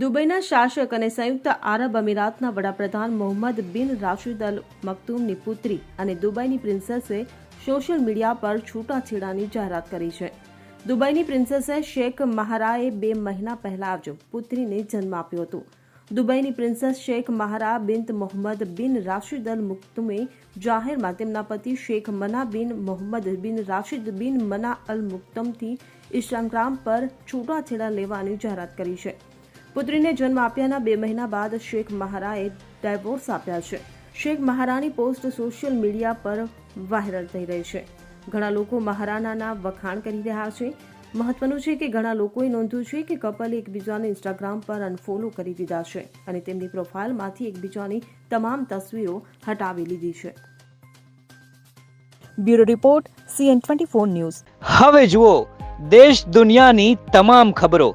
દુબઈના શાસક અને સંયુક્ત આરબ અમીરાતના વડાપ્રધાન મોહમ્મદ બિન રાશિદ અલ મકતુમની પુત્રી અને દુબઈની પ્રિન્સેસે સોશિયલ મીડિયા પર છૂટાછેડાની જાહેરાત કરી છે. દુબઈની પ્રિન્સેસે શેખ મહારાએ બે મહિના પહેલા જ પુત્રીને જન્મ આપ્યો હતો. દુબઈની princess Sheikh Mahra bint Mohammed bin Rashid Al મુક્તુમે જાહેરમાં તેમના પતિ શેખ મના બિન મોહમ્મદ બિન રાશિદ બિન મના અલ મુક્તમથી ઇન્સ્ટાગ્રામ પર છૂટાછેડા લેવાની જાહેરાત કરી છે. પુત્રીને જન્મ આપ્યાના બે મહિના બાદ શેખ મહારાએ ડાયવોર્સ આપ્યા છે. શેખ મહારાની પોસ્ટ સોશિયલ મીડિયા પર વાયરલ થઈ રહી છે. ઘણા લોકો મહારાણાના વખાણ કરી રહ્યા છે. મહત્વનું છે કે ઘણા લોકોએ નોંધ્યું છે કે કપલે એકબીજાને ઇન્સ્ટાગ્રામ પર અનફોલો કરી દીધા છે અને તેમની પ્રોફાઇલમાંથી એકબીજાની તમામ તસવીરો હટાવી લીધી છે. Bureau report CN twenty news. હવે જુઓ, દેશ દુનિયાની તમામ ખબરો.